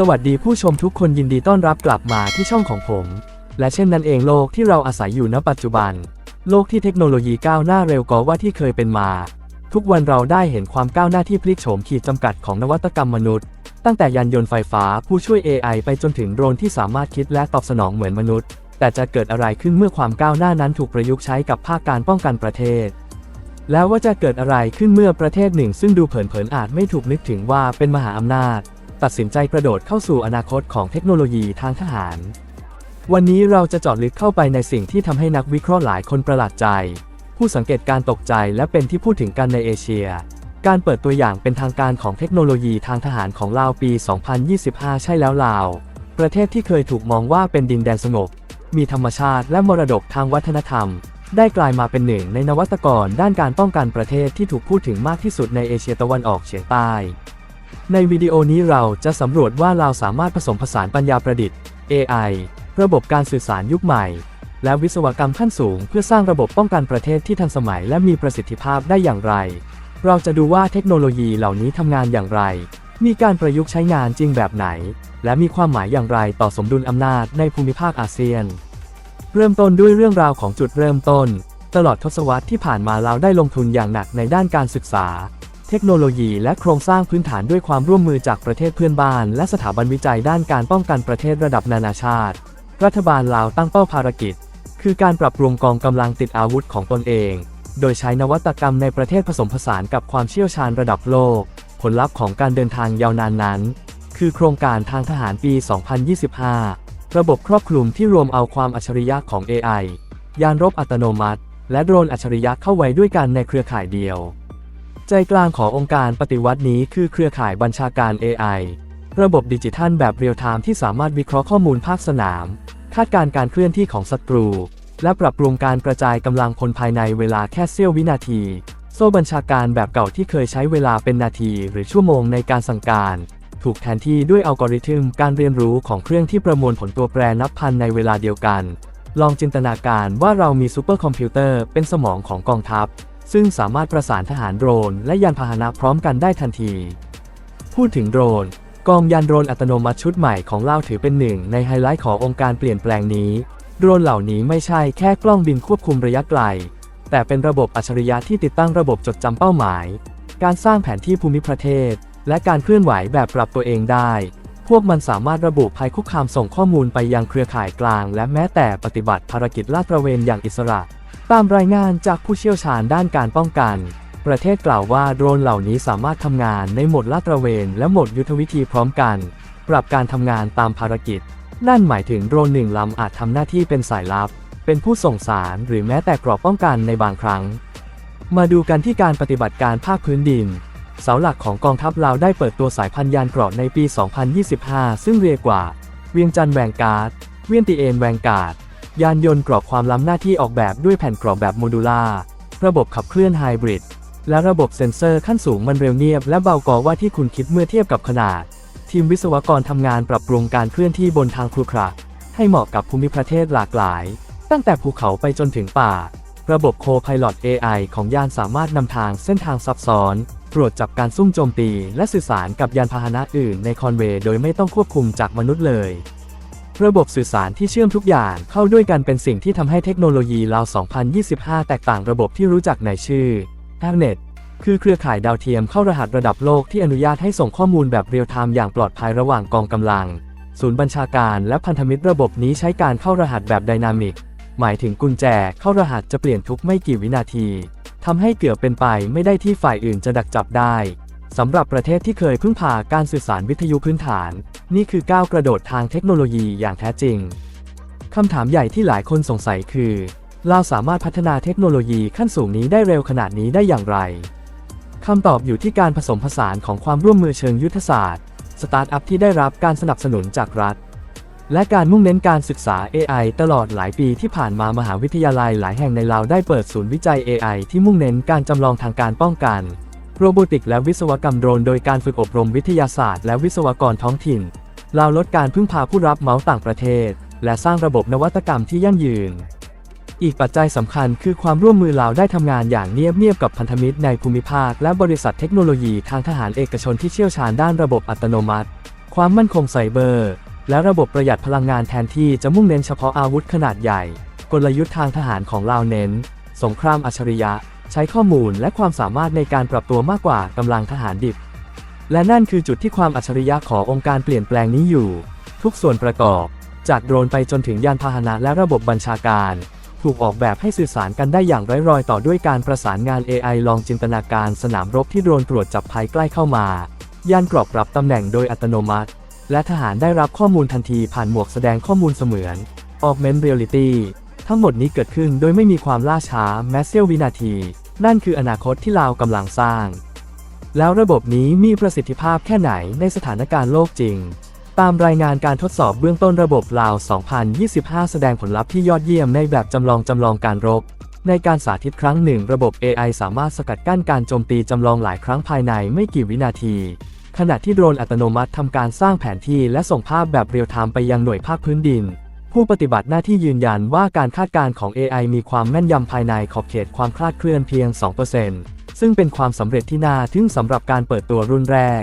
สวัสดีผู้ชมทุกคนยินดีต้อนรับกลับมาที่ช่องของผม และเช่นนั้นเองโลกที่เราอาศัยอยู่ณปัจจุบัน โลกที่เทคโนโลยีก้าวหน้าเร็วกว่าที่เคยเป็นมา ทุกวันเราได้เห็นความก้าวหน้าที่พลิกโฉมขีดจำกัดของนวัตกรรมมนุษย์ ตั้งแต่ยานยนต์ไฟฟ้าผู้ช่วย AI ไปจนถึงโดรนที่สามารถคิดและตอบสนองเหมือนมนุษย์ แต่จะเกิดอะไรขึ้นเมื่อความก้าวหน้านั้นถูกประยุกต์ใช้กับภาคการป้องกันประเทศแล้วว่าจะเกิดอะไรขึ้นเมื่อประเทศหนึ่ง ซึ่งดูเผินๆอาจไม่ถูกนึกถึงว่าเป็นมหาอำนาจ ตัดสินใจกระโดดเข้าสู่อนาคตของเทคโนโลยีทางทหาร วันนี้เราจะเจาะลึกเข้าไปในสิ่งที่ทำให้นักวิเคราะห์หลายคนประหลาดใจ ผู้สังเกตการตกใจและเป็นที่พูดถึงกันในเอเชีย การเปิดตัวอย่างเป็นทางการของเทคโนโลยีทางทหารของลาวปี 2025 ใช่แล้วลาว ประเทศที่เคยถูกมองว่าเป็นดินแดนสงบ มีธรรมชาติและมรดกทางวัฒนธรรม ได้กลายมาเป็นหนึ่งในนวัตกรด้านการป้องกันประเทศที่ถูกพูดถึงมากที่สุดในเอเชียตะวันออกเฉียงใต้ ในวิดีโอนี้เราจะสำรวจว่าเราสามารถผสมผสานปัญญาประดิษฐ์ AI ระบบการสื่อสารยุคใหม่ และวิศวกรรมขั้นสูง เพื่อสร้างระบบป้องกันประเทศที่ทันสมัยและมีประสิทธิภาพได้อย่างไร เราจะดูว่าเทคโนโลยีเหล่านี้ทำงานอย่างไร มีการประยุกต์ใช้งานจริงแบบไหน และมีความหมายอย่างไรต่อสมดุลอำนาจในภูมิภาคอาเซียน เริ่มต้นด้วยเรื่องราวของจุดเริ่มต้น ตลอดทศวรรษที่ผ่านมาเราได้ลงทุนอย่างหนักในด้านการศึกษา เทคโนโลยีและโครงสร้างพื้นฐานด้วยความร่วมมือจากประเทศเพื่อนบ้าน และสถาบันวิจัยด้านการป้องกันประเทศระดับนานาชาติ รัฐบาลลาวตั้งเป้าภารกิจ คือการปรับปรุงกองกำลังติดอาวุธของตนเอง โดยใช้นวัตกรรมในประเทศผสมผสานกับความเชี่ยวชาญระดับโลก ผลลัพธ์ของการเดินทางยาวนานนั้น คือโครงการทางทหารปี 2025 ระบบครอบคลุมที่รวมเอาความอัจฉริยะของ AI ยานรบอัตโนมัติ และโดรนอัจฉริยะเข้าไว้ด้วยกันในเครือข่ายเดียว ใจกลางขององค์การปฏิวัตินี้คือเครือข่ายบัญชาการ AI ระบบดิจิทัลแบบเรียลไทม์ที่สามารถวิเคราะห์ข้อมูลภาคสนาม คาดการณ์การเคลื่อนที่ของศัตรู และปรับปรุงการกระจายกำลังพลภายในเวลาแค่เสี้ยววินาที โซ่บัญชาการแบบเก่าที่เคยใช้เวลาเป็นนาทีหรือชั่วโมงในการสั่งการ ถูกแทนที่ด้วยอัลกอริทึมการเรียนรู้ของเครื่องที่ประมวลผลตัวแปรนับพันในเวลาเดียวกัน ลองจินตนาการว่าเรามีซูเปอร์คอมพิวเตอร์เป็นสมองของกองทัพ ซึ่งสามารถประสานทหารโดรนและยานพาหนะพร้อมกันได้ทันที พูดถึงโดรน กองยานโดรนอัตโนมัติชุดใหม่ของเราถือเป็นหนึ่งในไฮไลท์ขององค์การเปลี่ยนแปลงนี้ โดรนเหล่านี้ไม่ใช่แค่กล้องบินควบคุมระยะไกล แต่เป็นระบบอัจฉริยะที่ติดตั้งระบบจดจำเป้าหมาย การสร้างแผนที่ภูมิประเทศ และการเคลื่อนไหวแบบปรับตัวเองได้ พวกมันสามารถระบุภัยคุกคามส่งข้อมูลไปยังเครือข่ายกลาง และแม้แต่ปฏิบัติภารกิจลาดตระเวนอย่างอิสระ ตามรายงานจากผู้เชี่ยวชาญด้านการป้องกัน ประเทศกล่าวว่าโดรนเหล่านี้สามารถทำงานในโหมดลาดตระเวนและโหมดยุทธวิธีพร้อมกัน ปรับการทำงานตามภารกิจ นั่นหมายถึงโดรนหนึ่งลำอาจทำหน้าที่เป็นสายลับ เป็นผู้ส่งสารหรือแม้แต่กรอบป้องกันในบางครั้ง มาดูกันที่การปฏิบัติการภาคพื้นดิน เสาหลักของกองทัพลาวได้เปิดตัวสายพันธุ์ยานเกราะในปี 2025 ซึ่งเรียกว่า เวียงจันแวงการ์ด เวียนตีเอนแวงการ์ด ยานยนต์กรอบความล้ำหน้าที่ออกแบบด้วยแผ่นกรอบแบบโมดูล่าระบบขับเคลื่อนไฮบริดและระบบเซ็นเซอร์ขั้นสูงมันเร็วเงียบและเบากว่าว่าที่คุณคิดเมื่อเทียบกับขนาด ทีมวิศวกรทำงานปรับปรุงการเคลื่อนที่บนทางครุขระให้เหมาะกับภูมิประเทศหลากหลาย ตั้งแต่ภูเขาไปจนถึงป่า ระบบโคพาย o t AI ของยานสามารถนำทางเส้นทางซับซ้อนตรวจจับการซุ่มโจมตี และสื่อสารกับยานพาหนะอื่นในคอนเวย์โดยไม่ต้องควบคุมจากมนุษย์เลย ระบบสื่อสารที่เชื่อมทุกอย่างเข้าด้วยกันเป็นสิ่งที่ทำให้เทคโนโลยีลาว 2025 แตกต่างระบบที่รู้จักในชื่อ a r n e t คือเครือข่ายดาวเทียมเข้ารหัสระดับโลกที่อนุญาตให้ส่งข้อมูลแบบเรียลไทม์อย่างปลอดภัยระหว่างกองกำลัง ศูนย์บัญชาการและพันธมิตรระบบนี้ใช้การเข้ารหัสแบบไดนามิก หมายถึงกุญแจเข้ารหัสจะเปลี่ยนทุกไม่กี่วินาทีทำให้เกือบเป็นไปไม่ได้ที่ฝ่ายอื่นจะดักจับได้ สำหรับประเทศที่เคยพึ่งพาการสื่อสารวิทยุพื้นฐาน นี่คือก้าวกระโดดทางเทคโนโลยีอย่างแท้จริงคำถามใหญ่ที่หลายคนสงสัยคือเราสามารถพัฒนาเทคโนโลยีขั้นสูงนี้ได้เร็วขนาดนี้ได้อย่างไรคำตอบอยู่ที่การผสมผสานของความร่วมมือเชิงยุทธศาสตร์ สตาร์ทอัพที่ได้รับการสนับสนุนจากรัฐ และการมุ่งเน้นการศึกษา AI ตลอดหลายปีที่ผ่านมามหาวิทยาลัยหลายแห่งในลาวได้เปิดศูนย์วิจัย AI ที่มุ่งเน้นการจำลองทางการป้องกัน โรบอติกและวิศวกรรมโดรนโดยการฝึกอบรมวิทยาศาสตร์และวิศวกรท้องถิ่นลาวลดการพึ่งพาผู้รับเหมาต่างประเทศ และสร้างระบบนวัตกรรมที่ยั่งยืน อีกปัจจัยสำคัญคือความร่วมมือลาวได้ทำงานอย่างเนียบๆกับพันธมิตรในภูมิภาค และบริษัทเทคโนโลยีทางทหารเอกชนที่เชี่ยวชาญด้านระบบอัตโนมัติ ความมั่นคงไซเบอร์ และระบบประหยัดพลังงานแทนที่จะมุ่งเน้นเฉพาะอาวุธขนาดใหญ่ กลยุทธ์ทางทหารของลาวเน้น สงครามอัจฉริยะ ใช้ข้อมูลและความสามารถในการปรับตัวมากกว่ากำลังทหารดิบ และนั่นคือจุดที่ความอัจฉริยะขององค์การเปลี่ยนแปลงนี้อยู่ ทุกส่วนประกอบ จากโดรนไปจนถึงยานพาหนะและระบบบัญชาการ ถูกออกแบบให้สื่อสารกันได้อย่างไร้รอยต่อด้วยการประสานงาน AI ลองจินตนาการสนามรบที่โดรนตรวจจับภัยใกล้เข้ามา ยานกรอบปรับตำแหน่งโดยอัตโนมัติ และทหารได้รับข้อมูลทันทีผ่านหมวกแสดงข้อมูลเสมือน Augmented Reality ทั้งหมดนี้เกิดขึ้นโดยไม่มีความล่าช้าแม้เสี้ยววินาที นั่นคืออนาคตที่ลาวกำลังสร้าง แล้วระบบนี้มีประสิทธิภาพแค่ไหนในสถานการณ์โลกจริง ตามรายงานการทดสอบเบื้องต้นระบบลาว 2025 แสดงผลลัพธ์ที่ยอดเยี่ยมในแบบจำลองจำลองการรบในการสาธิตครั้งหนึ่งระบบ AI สามารถสกัดกั้นการโจมตีจำลองหลายครั้งภายในไม่กี่วินาที ขณะที่โดรนอัตโนมัติทำการสร้างแผนที่และส่งภาพแบบเรียลไทม์ไปยังหน่วยภาคพื้นดิน ผู้ปฏิบัติหน้าที่ยืนยันว่าการคาดการณ์ของ AI มีความแม่นยำภายในขอบเขตความคลาดเคลื่อนเพียง 2%ซึ่งเป็นความสำเร็จที่น่าทึ่งสำหรับการเปิดตัวรุ่นแรก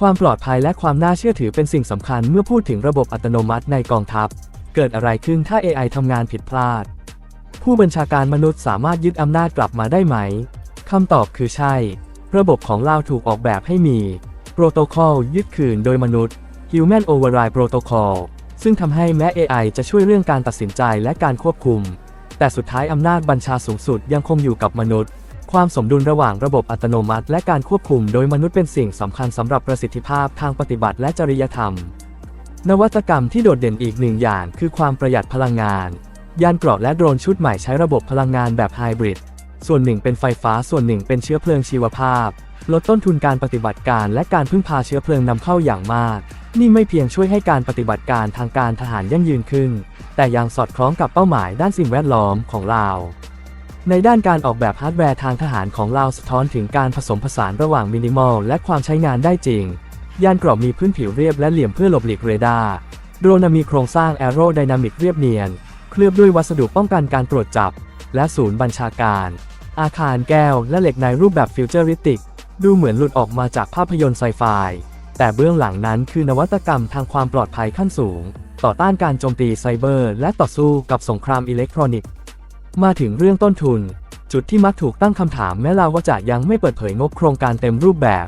ความปลอดภัยและความน่าเชื่อถือเป็นสิ่งสำคัญเมื่อพูดถึงระบบอัตโนมัติในกองทัพ เกิดอะไรขึ้นถ้า AI ทำงานผิดพลาด ผู้บัญชาการมนุษย์สามารถยึดอำนาจกลับมาได้ไหมคำตอบคือใช่ ระบบของเราถูกออกแบบให้มีโปรโตคอลยึดคืนโดยมนุษย์ Human Override Protocol ซึ่งทำให้แม้ AI จะช่วยเรื่องการตัดสินใจและการควบคุม แต่สุดท้ายอำนาจบัญชาสูงสุดยังคงอยู่กับมนุษย์ ความสมดุลระหว่างระบบอัตโนมัติ และการควบคุมโดยมนุษย์เป็นสิ่งสำคัญสำหรับประสิทธิภาพทางปฏิบัติและจริยธรรม นวัตกรรมที่โดดเด่นอีกหนึ่งอย่างคือความประหยัดพลังงาน ยานเกราะและโดรนชุดใหม่ใช้ระบบพลังงานแบบไฮบริด ส่วนหนึ่งเป็นไฟฟ้าส่วนหนึ่งเป็นเชื้อเพลิงชีวภาพ ลดต้นทุนการปฏิบัติการและการพึ่งพาเชื้อเพลิงนำเข้าอย่างมาก นี่ไม่เพียงช่วยให้การปฏิบัติการทางการทหารยั่งยืนขึ้น แต่ยังสอดคล้องกับเป้าหมายด้านสิ่งแวดล้อมของลาว ในด้านการออกแบบฮาร์ดแวร์ทางทหารของลาวสะท้อนถึงการผสมผสานระหว่างมินิมอลและความใช้งานได้จริง ยานกรอบมีพื้นผิวเรียบและเหลี่ยมเพื่อหลบหลีกเรดาร์โดรนมีโครงสร้างแอโรไดนามิกเรียบเนียน เคลือบด้วยวัสดุป้องกันการตรวจจับ และศูนย์บัญชาการ อาคารแก้วและเหล็กในรูปแบบฟิวเจอริสติก ดูเหมือนหลุดออกมาจากภาพยนตร์ไซไฟ แต่เบื้องหลังนั้นคือนวัตกรรมทางความปลอดภัยขั้นสูง ต่อต้านการโจมตีไซเบอร์ และต่อสู้กับสงครามอิเล็กทรอนิกส์ มาถึงเรื่องต้นทุน จุดที่มักถูกตั้งคำถามแม้ลาวาจะยังไม่เปิดเผยงบโครงการเต็มรูปแบบ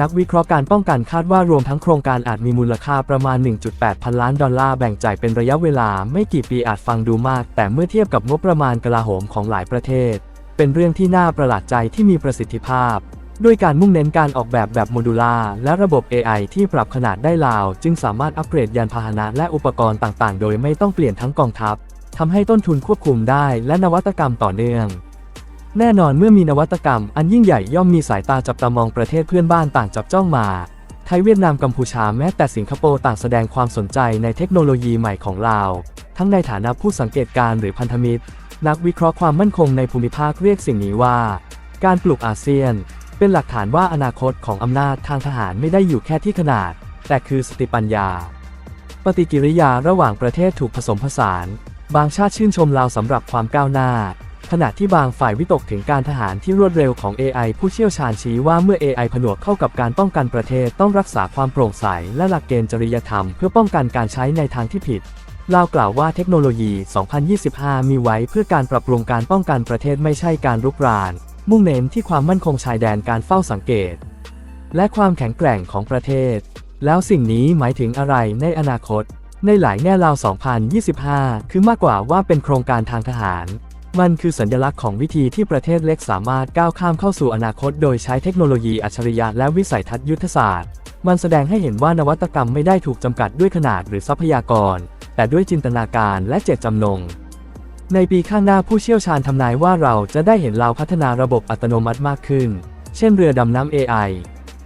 นักวิเคราะห์การป้องกันคาดว่ารวมทั้งโครงการอาจมีมูลค่าประมาณ 1.8 พันล้านดอลลาร์แบ่งจ่ายเป็นระยะเวลาไม่กี่ปีอาจฟังดูมาก แต่เมื่อเทียบกับงบประมาณกลาโหมของหลายประเทศ เป็นเรื่องที่น่าประหลาดใจที่มีประสิทธิภาพ ด้วยการมุ่งเน้นการออกแบบแบบโมดูล่าและระบบ AI ที่ปรับขนาดได้ลาว จึงสามารถอัปเกรดยานพาหนะและอุปกรณ์ต่างๆ โดยไม่ต้องเปลี่ยนทั้งกองทัพทำให้ต้นทุนควบคุมได้และนวัตกรรมต่อเนื่อง แน่นอนเมื่อมีนวัตกรรมอันยิ่งใหญ่ย่อมมีสายตาจับตามองประเทศเพื่อนบ้านต่างจับจ้องมา ไทยเวียดนามกัมพูชาแม้แต่สิงคโปร์ต่างแสดงความสนใจในเทคโนโลยีใหม่ของลาวทั้งในฐานะผู้สังเกตการณ์หรือพันธมิตร นักวิเคราะห์ความมั่นคงในภูมิภาคเรียกสิ่งนี้ว่า การปลุกอาเซียน เป็นหลักฐานว่าอนาคตของอำนาจทางทหารไม่ได้อยู่แค่ที่ขนาด แต่คือสติปัญญา ปฏิกิริยาระหว่างประเทศถูกผสมผสาน บางชาติชื่นชมลาวสำหรับความก้าวหน้า ขณะที่บางฝ่ายวิตกถึงการทหารที่รวดเร็วของ AI ผู้เชี่ยวชาญชี้ว่าเมื่อ AI ผนวกเข้ากับการป้องกันประเทศต้องรักษาความโปร่งใสและหลักเกณฑ์จริยธรรมเพื่อป้องกันการใช้ในทางที่ผิดลาวกล่าวว่าเทคโนโลยี 2025 มีไว้เพื่อการปรับปรุงการป้องกันประเทศไม่ใช่การรุกราน มุ่งเน้นที่ความมั่นคงชายแดนการเฝ้าสังเกต และความแข็งแกร่งของประเทศ แล้วสิ่งนี้หมายถึงอะไรในอนาคต ในหลายแง่ลาว 2025 คือมากกว่าว่าเป็นโครงการทางทหาร มันคือสัญลักษณ์ของวิธีที่ประเทศเล็กสามารถก้าวข้ามเข้าสู่อนาคต โดยใช้เทคโนโลยีอัจฉริยะและวิสัยทัศน์ยุทธศาสตร์ มันแสดงให้เห็นว่านวัตกรรมไม่ได้ถูกจำกัดด้วยขนาดหรือทรัพยากร แต่ด้วยจินตนาการและเจตจำนง ในปีข้างหน้าผู้เชี่ยวชาญทำนายว่าเราจะได้เห็นลาพัฒนาระบบอัตโนมัติมากขึ้น เช่นเรือดำน้ำ AI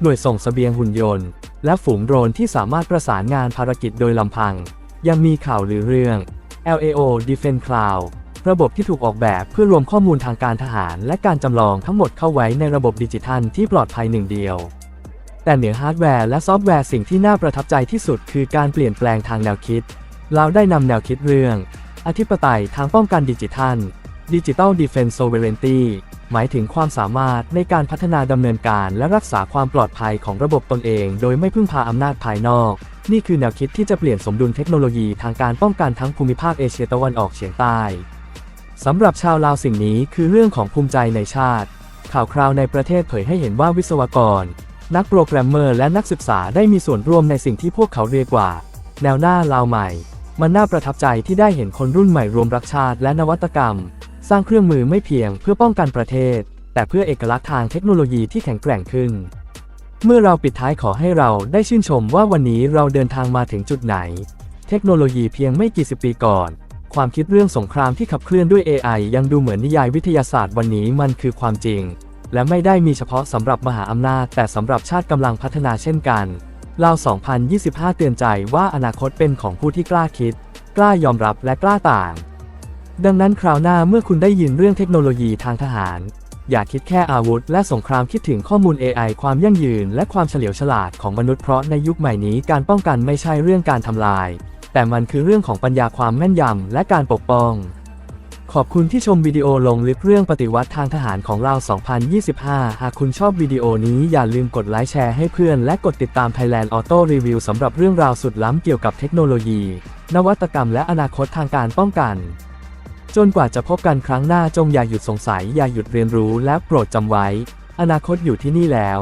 หน่วยส่งเสบียงหุ่นยนต์ และฝูงโดรนที่สามารถประสานงานภารกิจโดยลำพัง ยังมีข่าวหรือเรื่อง LAO Defense Cloud ระบบที่ถูกออกแบบเพื่อรวมข้อมูลทางการทหาร และการจำลองทั้งหมดเข้าไว้ในระบบดิจิทัลที่ปลอดภัยหนึ่งเดียว แต่เหนือฮาร์ดแวร์และซอฟต์แวร์สิ่งที่น่าประทับใจที่สุดคือการเปลี่ยนแปลงทางแนวคิด เราได้นำแนวคิดเรื่อง อธิปไตยทางป้องกันดิจิทัล Digital Defense Sovereignty หมายถึงความสามารถในการพัฒนาดำเนินการและรักษาความปลอดภัยของระบบตนเอง โดยไม่พึ่งพาอำนาจภายนอก นี่คือแนวคิดที่จะเปลี่ยนสมดุลเทคโนโลยีทางการป้องกันทั้งภูมิภาคเอเชียตะวันออกเฉียงใต้สำหรับชาวลาวสิ่งนี้คือเรื่องของภูมิใจในชาติ ข่าวคราวในประเทศเผยให้เห็นว่าวิศวกร นักโปรแกรมเมอร์และนักศึกษาได้มีส่วนร่วมในสิ่งที่พวกเขาเรียกว่า แนวหน้าลาวใหม่ มันน่าประทับใจที่ได้เห็นคนรุ่นใหม่รวมรักชาติและนวัตกรรม สร้างเครื่องมือไม่เพียงเพื่อป้องกันประเทศ แต่เพื่อเอกลักษณ์ทางเทคโนโลยีที่แข็งแกร่งขึ้น เมื่อเราปิดท้ายขอให้เราได้ชื่นชมว่าวันนี้เราเดินทางมาถึงจุดไหน เทคโนโลยีเพียงไม่กี่สิบปีก่อน ความคิดเรื่องสงครามที่ขับเคลื่อนด้วย AI ยังดูเหมือนนิยายวิทยาศาสตร์วันนี้มันคือความจริง และไม่ได้มีเฉพาะสำหรับมหาอำนาจ แต่สำหรับชาติกำลังพัฒนาเช่นกัน ลาว 2025 เตือนใจว่าอนาคตเป็นของผู้ที่กล้าคิด กล้ายอมรับและกล้าต่าง ดังนั้นคราวหน้าเมื่อคุณได้ยินเรื่องเทคโนโลยีทางทหาร อย่าคิดแค่อาวุธ และสงครามคิดถึงข้อมูล AI ความยั่งยืน และความเฉลียวฉลาดของมนุษย์เพราะในยุคใหม่นี้การป้องกันไม่ใช่เรื่องการทำลาย แต่มันคือเรื่องของปัญญาความแม่นยำและการปกป้อง ขอบคุณที่ชมวิดีโอลงลึกเรื่องปฏิวัติทางทหารของเรา 2025 หากคุณชอบวิดีโอนี้อย่าลืมกดไลค์แชร์ให้เพื่อนและกดติดตาม Thailand Auto Review สำหรับเรื่องราวสุดล้ำเกี่ยวกับเทคโนโลยี นวัตกรรมและอนาคตทางการป้องกัน จนกว่าจะพบกันครั้งหน้าจงอย่าหยุดสงสัยอย่าหยุดเรียนรู้และโปรดจำไว้ อนาคตอยู่ที่นี่แล้ว